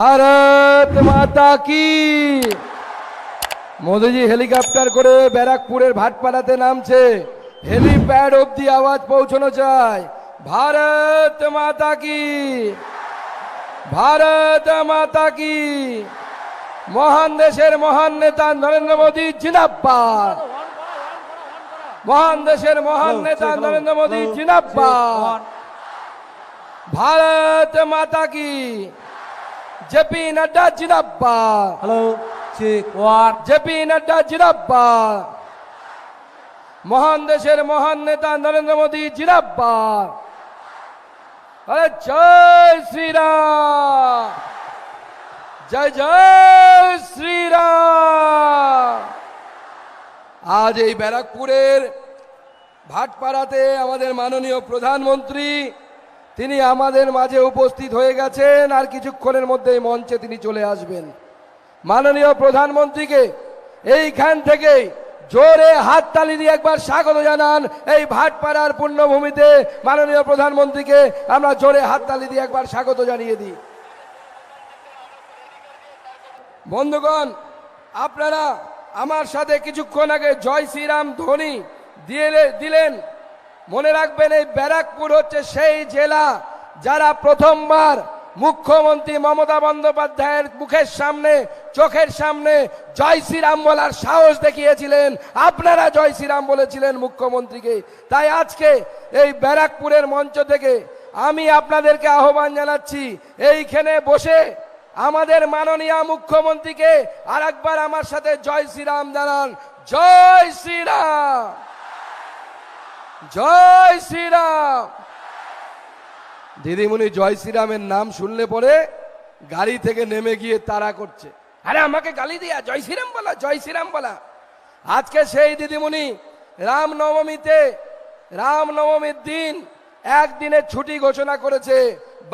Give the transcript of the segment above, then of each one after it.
ভারত মাতা কি? মোদিজি হেলিকপ্টার করে ব্যারাকপুরের ভাটপাড়াতে নামছে। হেলিপ্যাড অব্দি আওয়াজ পৌঁছানো চাই। ভারত মাতা কি? ভারত মাতা কি? মহান দেশের মহান নেতা নরেন্দ্র মোদী জিনাব্বাদ। মহান দেশের মহান নেতা নরেন্দ্র মোদী জিনাব্বাদ। ভারত মাতা কি? JP Nadda জিনাব্বাদ hello check one JP Nadda মহান দেশের মহান নেতা নরেন্দ্র মোদী জিরাব্বাদ আরে জয় শ্রীরাম জয় জয় শ্রীরাম আজ এই ব্যারাকপুরের ভাটপাড়াতে আমাদের মাননীয় প্রধানমন্ত্রী তিনি আমাদের মাঝে উপস্থিত হয়ে গেছেন, আর কিছুক্ষণের মধ্যে এই মঞ্চে তিনি চলে আসবেন। মাননীয় প্রধানমন্ত্রীকে এইখান থেকে জোরে হাততালি দিয়ে একবার স্বাগত জানান এই ভাটপাড়ার পুণ্যভূমিতে মাননীয় প্রধানমন্ত্রীকে আমরা জোরে হাততালি দিয়ে একবার স্বাগত জানিয়ে দিই। বন্ধুগণ, আপনারা আমার সাথে কিছুক্ষণ আগে জয় শ্রীরাম ধ্বনি দিয়ে দিলেন। মনে রাখবেন এই ব্যারাকপুর হচ্ছে সেই জেলা যারা প্রথমবার মুখ্যমন্ত্রী মমতা বন্দ্যোপাধ্যায়ের মুখের সামনে, চোখের সামনে জয় শ্রীরাম বলার সাহস দেখিয়েছিলেন। আপনারা জয় শ্রীরাম বলেছিলেন মুখ্যমন্ত্রীকে। তাই আজকে এই ব্যারাকপুরের মঞ্চ থেকে আমি আপনাদেরকে আহ্বান জানাচ্ছি, এইখানে বসে আমাদের মাননীয় মুখ্যমন্ত্রীকে আর আমার সাথে জয় শ্রীরাম জানান। জয় শ্রীরাম! জয় শ্রীরাম। দিদিমণি জয় শ্রীরামের নাম শুনলে পরে গাড়ি থেকে নেমে গিয়ে তারা করছে। আরে আমাকে গালি দিয়া, জয় শ্রীরাম বলা, জয় শ্রীরাম বলা। আজকে সেই দিদিমণি রাম নবমীতে রাম নবমীর দিন একদিনের ছুটি ঘোষণা করেছে।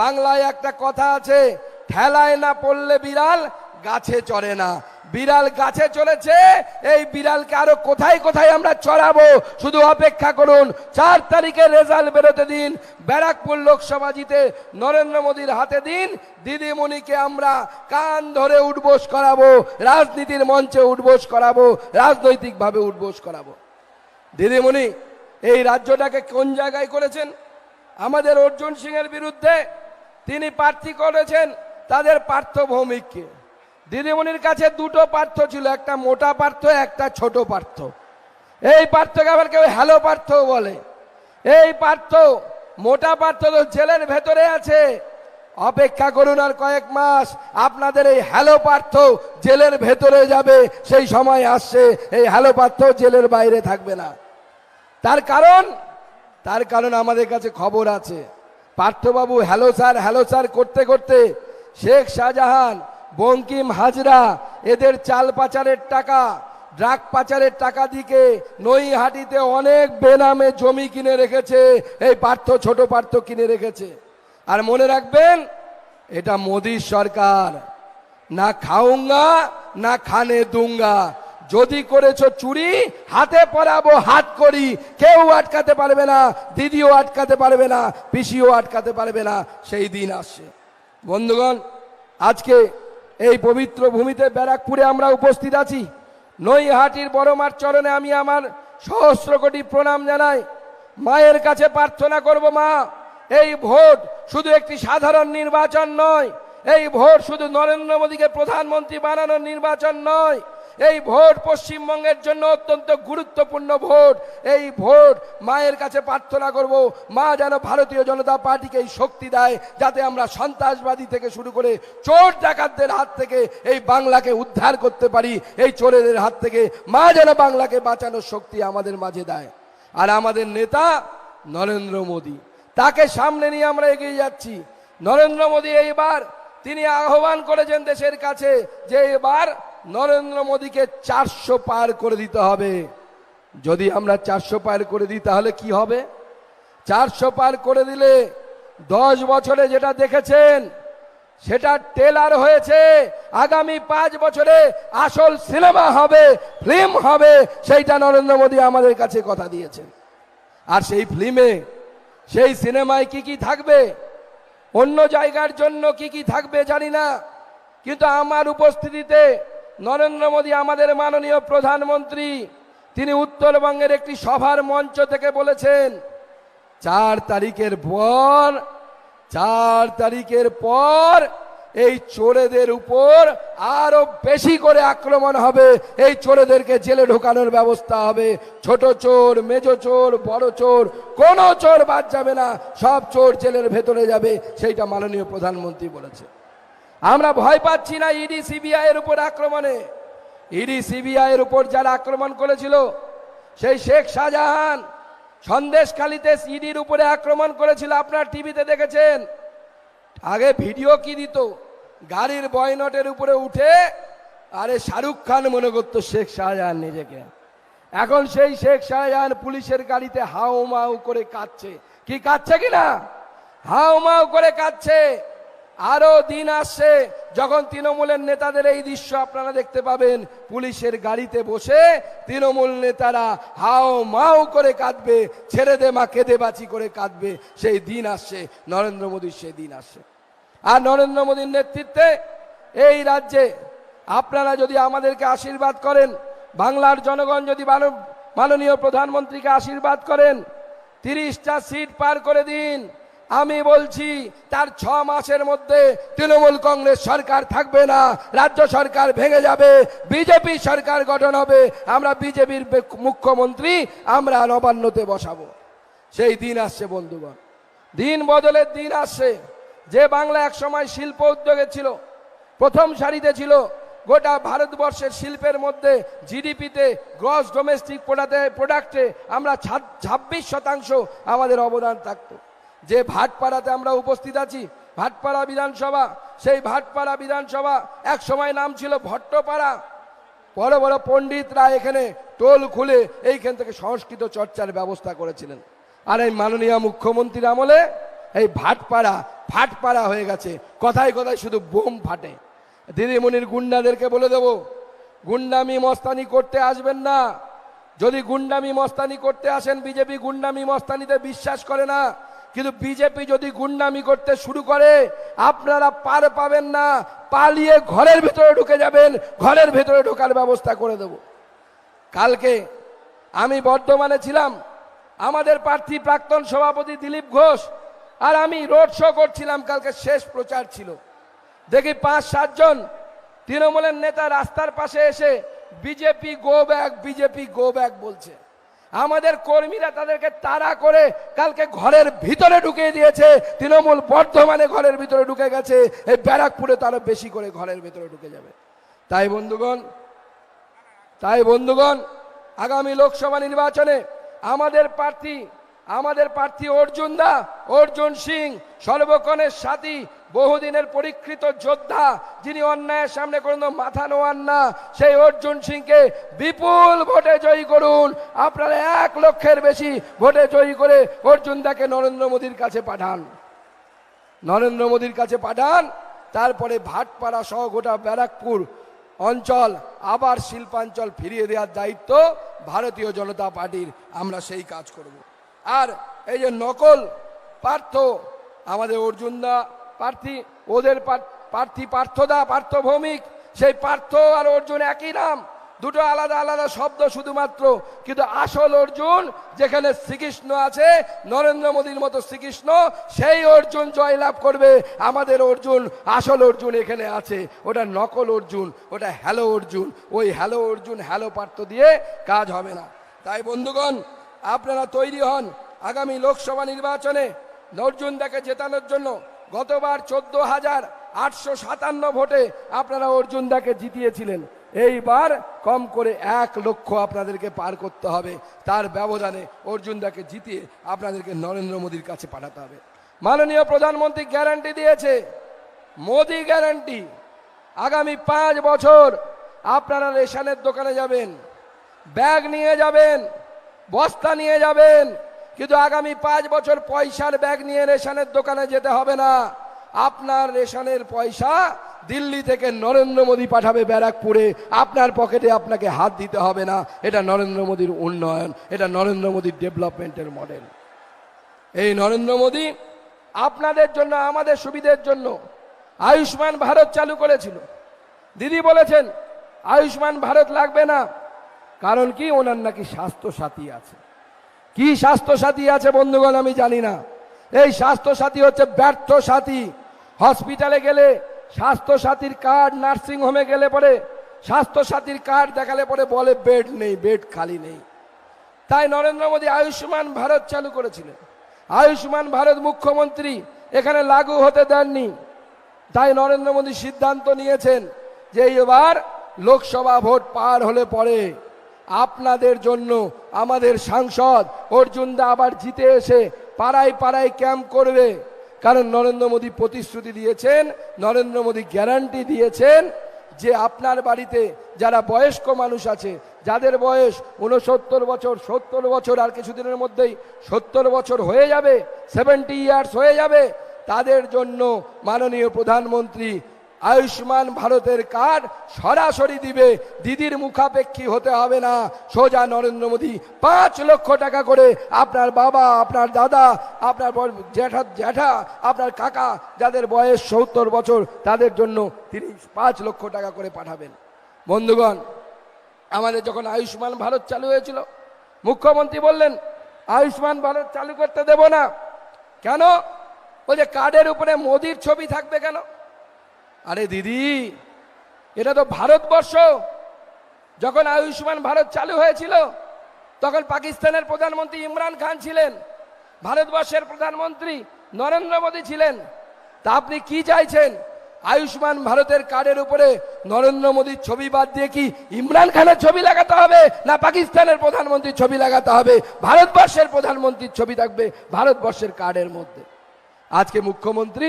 বাংলায় একটা কথা আছে, ঠেলায় না পড়লে বিড়াল, গাছে চড়ে না। বিড়াল গাছে চলেছে, এই বিড়ালকে আরও কোথায় কোথায় আমরা চড়াবো? শুধু অপেক্ষা করুন, চার তারিখে রেজাল্ট বেরোতে দিন, ব্যারাকপুর লোকসভা জিতে নরেন্দ্র মোদীর হাতে দিন, দিদিমণিকে আমরা কান ধরে উঠবোস করাবো, রাজনীতির মঞ্চে উঠবোস করাবো, রাজনৈতিকভাবে উঠবোস করাবো। দিদিমণি, এই রাজ্যটাকে কোন জায়গায় করেছেন? আমাদের অর্জুন সিং এর বিরুদ্ধে তিনি প্রার্থী করেছেন, তাদের পার্থ ভৌমিককে দিদিমণির কাছে দুটো পার্থ ছিল, একটা মোটা পার্থ, একটা ছোট পার্থ। এই পার্থকে আবার কেউ হ্যালো পার্থ বলে। এই পার্থ, মোটা পার্থ তো জেলের ভেতরে আছে। অপেক্ষা করুন আর কয়েক মাস, আপনাদের এই হ্যালো পার্থ জেলের ভেতরে যাবে, সেই সময় আসছে, এই হ্যালো পার্থ জেলের বাইরে থাকবে না। তার কারণ তার কারণ আমাদের কাছে খবর আছে। পার্থবাবু হ্যালো স্যার হ্যালো স্যার করতে করতে শেখ শাহজাহান বঙ্কিম হাজরা, এদের চাল পাচারের টাকা, ড্রাগ পাচারের টাকা দিকে নৈহাটিতে অনেক বেনামে জমি কিনে রেখেছে, এই পার্থ, ছোট পার্থ কিনে রেখেছে। আর মনে রাখবেন, এটা মোদির সরকার। না খাউঙ্গা না খানে দুঙ্গা। যদি করেছ চুরি, হাতে পরাবো, হাত করি। কেউ আটকাতে পারবে না, দিদিও আটকাতে পারবে না, পিসিও আটকাতে পারবে না, সেই দিন আসছে। বন্ধুগণ, আজকে এই পবিত্র ভূমিতে ব্যারাকপুরে আমরা উপস্থিত আছি। নৈহাটির বড়মার চরণে আমি আমার সহস্র কোটি প্রণাম জানাই। মায়ের কাছে প্রার্থনা করব মা, এই ভোট শুধু একটি সাধারণ নির্বাচন নয়, এই ভোট শুধু নরেন্দ্র মোদীকে প্রধানমন্ত্রী বানানোর নির্বাচন নয়। এই ভোট পশ্চিমবঙ্গের জন্য অত্যন্ত গুরুত্বপূর্ণ ভোট। এই ভোট মায়ের কাছে প্রার্থনা করব। মা যেন ভারতীয় জনতা পার্টিকে এই শক্তি দেয়, যাতে আমরা সন্ত্রাসবাদী থেকে শুরু করে চোর ডাকাতদের হাত থেকে এই বাংলাকে উদ্ধার করতে পারি। এই চোরেদের হাত থেকে মা যেন বাংলাকে বাঁচানোর শক্তি আমাদের মাঝে দেয়। আর আমাদের নেতা নরেন্দ্র মোদী, তাকে সামনে নিয়ে আমরা এগিয়ে যাচ্ছি। নরেন্দ্র মোদী এইবার তিনি আহ্বান করেছেন দেশের কাছে যে এবার নরেন্দ্র মোদীকে চারশো পার করে দিতে হবে। যদি আমরা চারশো পার করে দিই, তাহলে কি হবে? চারশো পার করে দিলে দশ বছরে যেটা দেখেছেন, সেটা টেলার হয়েছে। আগামী পাঁচ বছরে আসল সিনেমা হবে, ফিল্ম হবে, সেইটা নরেন্দ্র মোদী আমাদের কাছে কথা দিয়েছেন। আর সেই ফিল্মে, সেই সিনেমায় কি কি থাকবে? অন্য জায়গার জন্য কি কি থাকবে জানি না। কিন্তু আমার উপস্থিতিতে নরেন্দ্র মোদী আমাদের মাননীয় প্রধানমন্ত্রী, তিনি উত্তরবঙ্গের একটি সভার মঞ্চ থেকে বলেছেন, চার তারিখের পর, চার তারিখের পর এই চোরেদের উপর আরও বেশি করে আক্রমণ হবে। এই চোরেদেরকে জেলে ঢোকানোর ব্যবস্থা হবে। ছোট চোর, মেজো চোর, বড় চোর, কোনো চোর বাদ যাবে না। সব চোর জেলের ভেতরে যাবে, সেইটা মাননীয় প্রধানমন্ত্রী বলেছে আমরা ভয় পাচ্ছি না ইডি, সিবিআই এর উপর আক্রমণে। ইডি, সিবিআই এর উপর যারা আক্রমণ করেছিল, সেই শেখ শাহজাহান সন্দেশখালিতে ইডির উপরে আক্রমণ করেছিল। আপনার টিভিতে দেখেছেন? আগে ভিডিও কি দিত? গাড়ির বয়নটের উপরে উঠে, আরে শাহরুখ খান মনে করতো শেখ শাহজাহান নিজেকে। এখন সেই শেখ শাহজাহান পুলিশের গাড়িতে হাও মাও করে কাঁদছে। কি কাঁদছে কি না হাও মাও করে কাঁদছে। আরও দিন আসছে, যখন তৃণমূলের নেতাদের এই দৃশ্য আপনারা দেখতে পাবেন। পুলিশের গাড়িতে বসে তৃণমূল নেতারা হাও মাও করে কাঁদবে, ছেড়ে দে মা, কেঁদে বাঁচি করে কাঁদবে। সেই দিন আসছে, নরেন্দ্র মোদীর সেই দিন আসছে। আর নরেন্দ্র মোদীর নেতৃত্বে এই রাজ্যে আপনারা যদি আমাদেরকে আশীর্বাদ করেন, বাংলার জনগণ যদি মাননীয় প্রধানমন্ত্রীকে আশীর্বাদ করেন, তিরিশটা সিট পার করে দিন। আমি বলছি, তার ছ মাসের মধ্যে তৃণমূল কংগ্রেস সরকার থাকবে না, রাজ্য সরকার ভেঙে যাবে, বিজেপি সরকার গঠন হবে, আমরা বিজেপির মুখ্যমন্ত্রী, আমরা নবান্নতে বসাবো। সেই দিন আসছে, বন্ধুগণ। দিন বদলের দিন আসছে। যে বাংলা এক সময় শিল্প উদ্যোগে ছিল, প্রথম সারিতে ছিল, গোটা ভারতবর্ষের শিল্পের মধ্যে জিডিপিতে গ্রস ডোমেস্টিক প্রোডাক্টে আমরা ছাব্বিশ শতাংশ আমাদের অবদান থাকতো। যে ভাটপাড়াতে আমরা উপস্থিত আছি, ভাটপাড়া বিধানসভা, সেই ভাটপাড়া বিধানসভা এক সময় নাম ছিল ভট্টপাড়া। বড় বড় পণ্ডিতরা এখানে টোল খুলে এইখান থেকে সংস্কৃত চর্চার ব্যবস্থা করেছিলেন। আর এই মাননীয় মুখ্যমন্ত্রীর আমলে এই ভাটপাড়া, ফাটপাড়া হয়ে গেছে। কথায় কথায় শুধু বোম ফাটে। দিদিমণির গুন্ডাদেরকে বলে দেবো, গুন্ডামি মস্তানি করতে আসবেন না। যদি গুন্ডামি মস্তানি করতে আসেন, বিজেপি গুন্ডামি মস্তানিতে বিশ্বাস করে না। কিন্তু বিজেপি যদি গুন্ডামি করতে শুরু করে, আপনারা পার পাবেন না, পালিয়ে ঘরের ভিতরে ঢুকে যাবেন, ঘরের ভিতরে ঢোকার ব্যবস্থা করে দেব। কালকে আমি বর্ধমানে ছিলাম, আমাদের প্রার্থী প্রাক্তন সভাপতি দিলীপ ঘোষ আর আমি রোড শো করছিলাম, কালকে শেষ প্রচার ছিল। দেখি পাঁচ সাতজন তৃণমূলের নেতা রাস্তার পাশে এসে, BJP go back BJP go back বলছে। আমাদের কর্মীরা তাদেরকে তাড়া করে কালকে ঘরের ভিতরে ঢুকিয়ে দিয়েছে। তৃণমূল বর্ধমানে ঘরের ভিতরে ঢুকে গেছে। এই ব্যারাকপুরে তারা বেশি করে ঘরের ভিতরে ঢুকে যাবে। তাই বন্ধুগণ তাই বন্ধুগণ, আগামী লোকসভা নির্বাচনে আমাদের প্রার্থী আমাদের প্রার্থী অর্জুন দা, অর্জুন সিং সর্বক্ষণের সাথী বহুদিনের পরীক্ষিত যোদ্ধা, যিনি অন্যায়ের সামনে কোনো মাথা নোয়ান না, সেই অর্জুন সিংকে বিপুল ভোটে জয়ী করুন। আপনারা এক লক্ষের বেশি ভোটে জয়ী করে অর্জুন দাকে নরেন্দ্র মোদীর কাছে পাঠান। নরেন্দ্র মোদীর কাছে পাঠান, তারপরে ভাটপাড়া সহ গোটা ব্যারাকপুর অঞ্চল আবার শিল্পাঞ্চল ফিরিয়ে দেওয়ার দায়িত্ব ভারতীয় জনতা পার্টির। আমরা সেই কাজ করব। আর এই যে নকল পার্থ আমাদের অর্জুনদা প্রার্থী ওদের পার- প্রার্থী পার্থদা পার্থ ভৌমিক সেই পার্থ আর অর্জুন একই নাম। দুটো আলাদা আলাদা শব্দ শুধুমাত্র, কিন্তু আসল অর্জুন, যেখানে শ্রীকৃষ্ণ আছে, নরেন্দ্র মোদীর মতো শ্রীকৃষ্ণ, সেই অর্জুন জয়লাভ করবে। আমাদের অর্জুন, আসল অর্জুন এখানে আছে। ওটা নকল অর্জুন, ওটা হ্যালো অর্জুন। ওই হ্যালো অর্জুন, হ্যালো পার্থ দিয়ে কাজ হবে না। তাই বন্ধুগণ, আপনারা তৈরি হন আগামী লোকসভা নির্বাচনে। অর্জুন দাকে জেতানোর জন্য গতবার চোদ্দ হাজার আটশো সাতান্ন ভোটে আপনারা অর্জুন দাকে জিতিয়েছিলেন। এইবার কম করে এক লক্ষ আপনাদেরকে পার করতে হবে। তার ব্যবধানে অর্জুন দাকে জিতিয়ে আপনাদেরকে নরেন্দ্র মোদীর কাছে পাঠাতে হবে। মাননীয় প্রধানমন্ত্রী গ্যারান্টি দিয়েছে। মোদি গ্যারান্টি। আগামী পাঁচ বছর আপনারা রেশনের দোকানে যাবেন, ব্যাগ নিয়ে যাবেন, বস্তা নিয়ে যাবেন কিন্তু আগামী পাঁচ বছর পয়সার ব্যাগ নিয়ে রেশনের দোকানে যেতে হবে না। আপনার রেশনের পয়সা দিল্লি থেকে নরেন্দ্র মোদী পাঠাবে ব্যারাকপুরে। আপনার পকেটে আপনাকে হাত দিতে হবে না। এটা নরেন্দ্র মোদীর উন্নয়ন, এটা নরেন্দ্র মোদীর ডেভেলপমেন্টের মডেল। এই নরেন্দ্র মোদী আপনাদের জন্য, আমাদের সুবিধের জন্য আয়ুষ্মান ভারত চালু করেছিল। দিদি বলেছেন, আয়ুষ্মান ভারত লাগবে না। কারণ কি? ওনার নাকি স্বাস্থ্য সাথী আছে। কি স্বাস্থ্য সাথী আছে, বন্ধুগণ, আমি জানি না। এই স্বাস্থ্য সাথী হচ্ছে ব্যর্থ সাথী। হসপিটালে গেলে স্বাস্থ্য সাথীর কার্ড, নার্সিং হোমে গেলে পরে স্বাস্থ্য সাথীর কার্ড দেখালে পরে বলে, বেড নেই, বেড খালি নেই। তাই নরেন্দ্র মোদী আয়ুষ্মান ভারত চালু করেছিলেন। আয়ুষ্মান ভারত মুখ্যমন্ত্রী এখানে লাগু হতে দেননি। তাই নরেন্দ্র মোদী সিদ্ধান্ত নিয়েছেন যে এবার লোকসভা ভোট পার হলে পরে আপনাদের জন্য আমাদের সাংসদ অর্জুন দা আবার জিতে এসে পাড়ায় পাড়ায় ক্যাম্প করবে। কারণ নরেন্দ্র মোদী প্রতিশ্রুতি দিয়েছেন, নরেন্দ্র মোদী গ্যারান্টি দিয়েছেন যে আপনার বাড়িতে যারা বয়স্ক মানুষ আছে, যাদের বয়স উনসত্তর বছর, সত্তর বছর আর কিছুদিনের মধ্যেই সত্তর বছর হয়ে যাবে সেভেন্টি ইয়ার্স হয়ে যাবে, তাদের জন্য মাননীয় প্রধানমন্ত্রী আয়ুষ্মান ভারতের কার্ড সরাসরি দিবে। দিদির মুখাপেক্ষী হতে হবে না। সোজা নরেন্দ্র মোদী, পাঁচ লক্ষ টাকা করে আপনার বাবা, আপনার দাদা, আপনার জ্যাঠা জ্যাঠা, আপনার কাকা, যাদের বয়স সত্তর বছর, তাদের জন্য তিনি পাঁচ লক্ষ টাকা করে পাঠাবেন। বন্ধুগণ, আমাদের যখন আয়ুষ্মান ভারত চালু হয়েছিল, মুখ্যমন্ত্রী বললেন, আয়ুষ্মান ভারত চালু করতে দেব না। কেন? ওই যে কার্ডের উপরে মোদির ছবি থাকবে কেন? আরে দিদি, এটা তো ভারতবর্ষ। যখন আয়ুষ্মান ভারত চালু হয়েছিল, তখন পাকিস্তানের প্রধানমন্ত্রী ইমরান খান ছিলেন, ভারতবর্ষের প্রধানমন্ত্রী নরেন্দ্র মোদী ছিলেন। তা আপনি কি চাইছেন? আয়ুষ্মান ভারতের কার্ডের উপরে নরেন্দ্র মোদীর ছবি বাদ দিয়ে কি ইমরান খানের ছবি লাগাতে হবে, না পাকিস্তানের প্রধানমন্ত্রীর ছবি লাগাতে হবে? ভারতবর্ষের প্রধানমন্ত্রীর ছবি থাকবে ভারতবর্ষের কার্ডের মধ্যে। আজকে মুখ্যমন্ত্রী,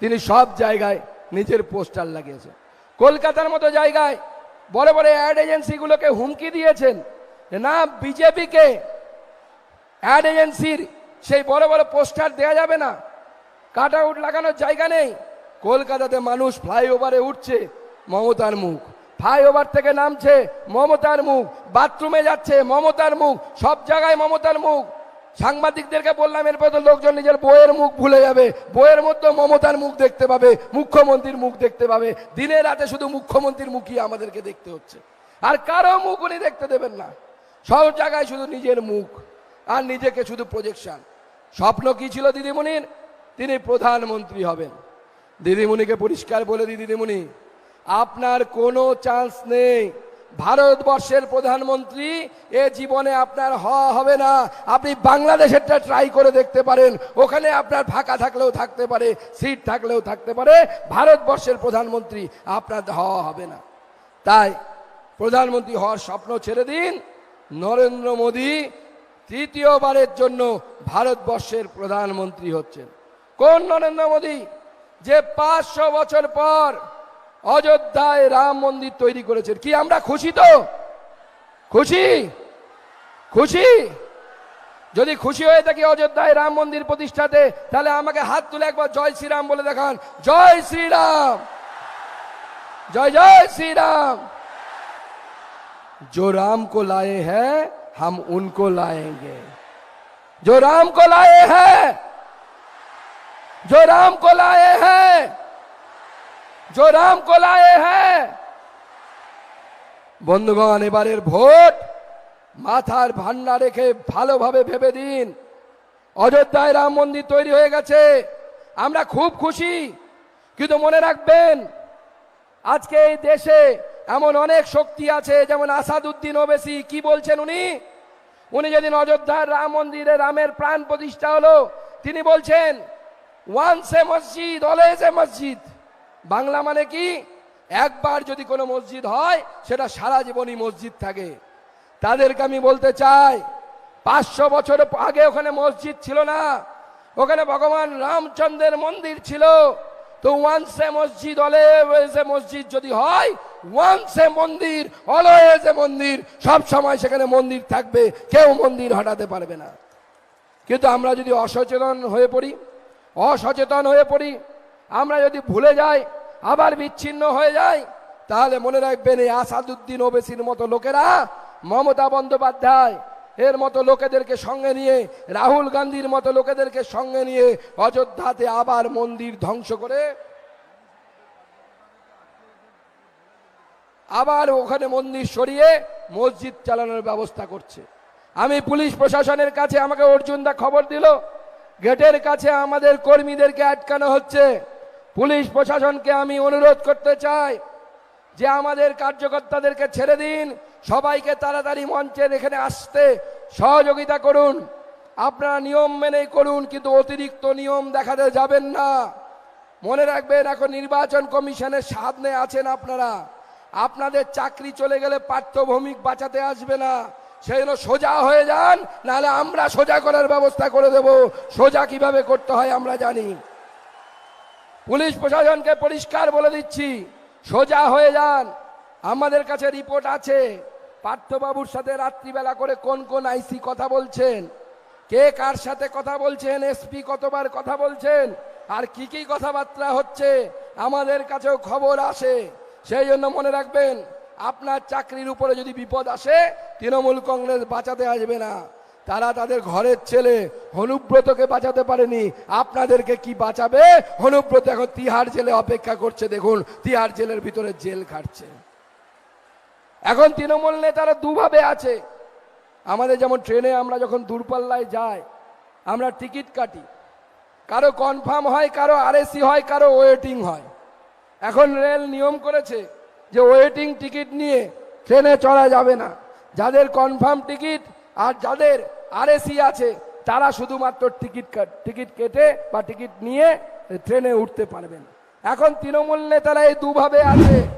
তিনি সব জায়গায় নিজের পোস্টার লাগিয়েছেন কলকাতার মতো জায়গায় বড় বড় অ্যাড এজেন্সিগুলোকে হুমকি দিয়েছেন না বিজেপিকে অ্যাড এজেন্সির সেই বড় বড় পোস্টার দেওয়া যাবে না। কাট আউট লাগানোর জায়গা নেই। কলকাতাতে মানুষ ফ্লাইওভারে উঠছে মমতার মুখ। ফ্লাইওভার থেকে নামছে মমতার মুখ। বাথরুমে যাচ্ছে মমতার মুখ। সব জায়গায় মমতার মুখ। সাংবাদিকদেরকে বললাম এরপর তো লোকজন নিজের বইয়ের মুখ ভুলে যাবে। বইয়ের মধ্যে মমতার মুখ দেখতে পাবে, মুখ্যমন্ত্রীর মুখ দেখতে পাবে। দিনে রাতে শুধু মুখ্যমন্ত্রীর মুখই আমাদেরকে দেখতে হচ্ছে। আর কারও মুখ উনি দেখতে দেবেন না। সব জায়গায় শুধু নিজের মুখ আর নিজেকে শুধু প্রজেকশন স্বপ্ন কি ছিল দিদিমণির? তিনি প্রধানমন্ত্রী হবেন। দিদিমণিকে পরিষ্কার বলে দিই, দিদিমণি, আপনার কোনো চান্স নেই। ভারতবর্ষের প্রধানমন্ত্রী, এ জীবনে আপনার হওয়া হবে না। আপনি বাংলাদেশেরটা ট্রাই করে দেখতে পারেন। ওখানে আপনার ফাঁকা থাকলেও থাকতে পারে সিট থাকলেও থাকতে পারে। ভারতবর্ষের প্রধানমন্ত্রী আপনার হওয়া হবে না। তাই প্রধানমন্ত্রী হওয়ার স্বপ্ন ছেড়ে দিন। নরেন্দ্র মোদী তৃতীয়বারের জন্য ভারতবর্ষের প্রধানমন্ত্রী হচ্ছেন। কোন নরেন্দ্র মোদী? যে পাঁচশো বছর পর অযোধ্যায় রাম মন্দির তৈরি করেছেন কি আমরা খুশি তো খুশি খুশি যদি খুশি হয়ে থাকি অযোধ্যায় রাম মন্দির প্রতিষ্ঠাতে তাহলে আমাকে হাত তুলে একবার জয় শ্রীরাম বলে দেখান জয় শ্রীরাম জয় জয় শ্রীরাম जो राम को लाए हैं हम उनको लाएंगे जो राम को लाए हैं जो राम को लाए हैं जो राम को लाए हैं বন্ধুগণ এবারের ভোট মাথার ভান্ডা রেখে ভালোভাবে ভেবে দিন অযোধ্যায় রাম মন্দির তৈরি হয়ে গেছে আমরা খুব খুশি কিন্তু মনে রাখবেন আজকে এই দেশে এমন অনেক শক্তি আছে যেমন আসাদুদ্দিন ওবেসি কি বলছেন উনি উনি যেদিন অযোধ্যার রাম মন্দিরে রামের প্রাণ প্রতিষ্ঠা হলো তিনি বলছেন ওয়ান্স এ মসজিদ অলওয়েজ এ মসজিদ বাংলা মানে কি? একবার যদি কোনো মসজিদ হয়, সেটা সারা জীবনই মসজিদ থাকে। তাদেরকে আমি বলতে চাই, পাঁচশো বছর আগে ওখানে মসজিদ ছিল না। ওখানে ভগবান রামচন্দ্রের মন্দির ছিল। তো ওয়ান্সে মসজিদ অলওয়েজ এ মসজিদ যদি হয় ওয়ান্সে মন্দির অলওয়েজ এ মন্দির, সব সময় সেখানে মন্দির থাকবে। কেউ মন্দির হটাতে পারবে না। কিন্তু আমরা যদি অসচেতন হয়ে পড়ি, অসচেতন হয়ে পড়ি আমরা যদি ভুলে যাই, আবার বিচ্ছিন্ন হয়ে যাই, তাহলে মনে রাখবেন এই আসাদুদ্দিন ওবেসির মতো লোকেরা মমতা বন্দ্যোপাধ্যায়, এর মতো লোকেদেরকে সঙ্গে নিয়ে, রাহুল গান্ধীর মতো লোকেদেরকে সঙ্গে নিয়ে অযোধ্যাতে আবার মন্দির ধ্বংস করে, আবার ওখানে মন্দির সরিয়ে মসজিদ চালানোর ব্যবস্থা করছে। আমি পুলিশ প্রশাসনের কাছে আমাকে অর্জুনদা খবর দিল, গেটের কাছে আমাদের কর্মীদেরকে আটকানো হচ্ছে। পুলিশ প্রশাসনকে আমি অনুরোধ করতে চাই যে আমাদের কার্যকর্তাদেরকে ছেড়ে দিন, সবাইকে তাড়াতাড়ি মঞ্চের এখানে আসতে সহযোগিতা করুন। আপনারা নিয়ম মেনেই করুন, কিন্তু অতিরিক্ত নিয়ম দেখাতে যাবেন না। মনে রাখবেন, এখন নির্বাচন কমিশনের সামনে আছেন আপনারা। আপনাদের চাকরি চলে গেলে পাঠ্যভূমিক বাঁচাতে আসবে না। সেই জন্য সোজা হয়ে যান, নাহলে আমরা সোজা করার ব্যবস্থা করে দেব। সোজা কীভাবে করতে হয় আমরা জানি। পুলিশ প্রশাসনকে পরিষ্কার বলে দিচ্ছি, সোজা হয়ে যান। আমাদের কাছে রিপোর্ট আছে। পার্থবাবুর সাথে রাত্রিবেলা করে কোন কোন আইসি কথা বলছেন? কে কার সাথে কথা বলছেন? এসপি কতবার কথা বলছেন? আর কি কি কথাবার্তা হচ্ছে? আমাদের কাছেও খবর আসে। সেই জন্য মনে রাখবেন, আপনার চাকরির উপরে যদি বিপদ আসে, তৃণমূল কংগ্রেস বাঁচাতে আসবে না। তারা তাদের ঘরের ছেলে হনুব্রতকে বাঁচাতে পারেনি। আপনাদেরকে কি বাঁচাবে? হনুব্রত এখন তিহার জেলে অপেক্ষা করছে, দেখুন, তিহার জেলের ভিতরে জেল খাটছে। এখন তৃণমূল নেতারা দুভাবে আছে। আমাদের যেমন ট্রেনে আমরা যখন দূরপাল্লায় যাই, আমরা টিকিট কাটি। কারও কনফার্ম হয়, কারও আরএসি হয়, কারও ওয়েটিং হয়। এখন রেল নিয়ম করেছে যে ওয়েটিং টিকিট নিয়ে ট্রেনে চড়া যাবে না। যাদের কনফার্ম টিকিট আর যাদের আরএসি আছে, তারা শুধুমাত্র টিকিট কাট- টিকিট কেটে বা টিকিট নিয়ে ট্রেনে উঠতে পারবেন। এখন তৃণমূল নেতারা এই দুভাবে আছে।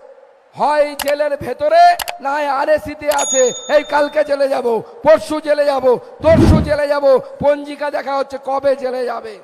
হয় জেলের ভেতরে, না আরএসিতে আছে। এই কালকে জেলে যাব, পরশু জেলে যাব তরশু জেলে যাব, পঞ্জিকা দেখা হচ্ছে কবে জেলে যাবে।